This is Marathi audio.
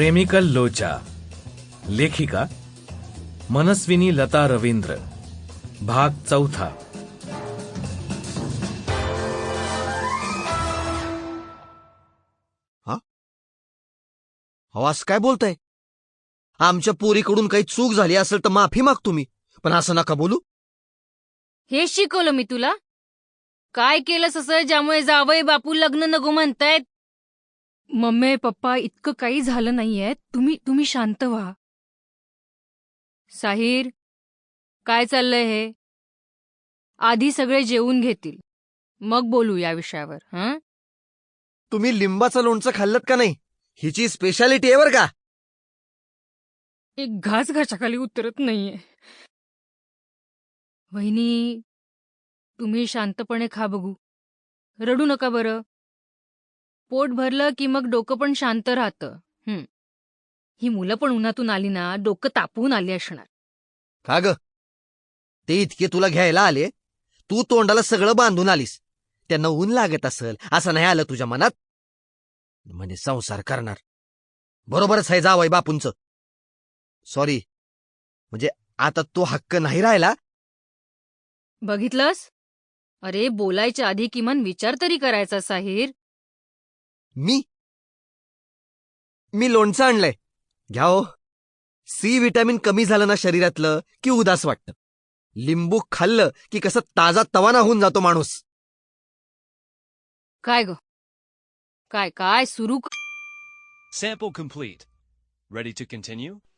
प्रेमिकल लोचा लेखिका मनस्विनी लता रवींद्र भाग चौथा. अहो असं काय बोलताय? आमच्या पोरीकडून काही चूक झाली असेल तर माफी माग तुम्ही पण असं नका बोलू. हे शिकवलं मी तुला. काय केलंस असं ज्यामुळे जावई बापू लग्न नको म्हणतायत? मम्मी पप्पा इतकं काही झालं नाहीये. तुम्ही तुम्ही शांत व्हा. साहिर काय चाललंय हे? आधी सगळे जेवून घेतील. मग बोलू या विषयावर हं? तुम्ही लिंबाचं लोणचं खाल्लं का नाही? हिची स्पेशालिटी आहे बरं का? एक घास घाशाखाली उतरत नाहीये. वहिनी तुम्ही शांतपणे खा बघू. रडू नका बरं. पोट भरलं की मग डोकं पण शांत राहतं. हं. ही मुलं पण उन्हातून आली ना डोकं तापवून आली असणार. का ग? ते इतके तुला घ्यायला आले? तू तोंडाला सगळं बांधून आलीस. त्यांना ऊन लागत असेल असं नाही आलं तुझ्या मनात? म्हणजे संसार करणार. बरोबरच आहे जावय बापूंच. सॉरी म्हणजे आता तो हक्क नाही राहिला? बघितलंस? अरे बोलायच्या आधी किमान विचार तरी करायचा साहिर. मी? मी लोणचं आणलंय. घ्या हो. सी विटॅमिन कमी झालं ना शरीरातलं की उदास वाटतं. लिंबू खाल्लं की कसं ताजा तवाना होऊन जातो माणूस. काय ग? काय काय सुरू Sample complete. Ready to continue?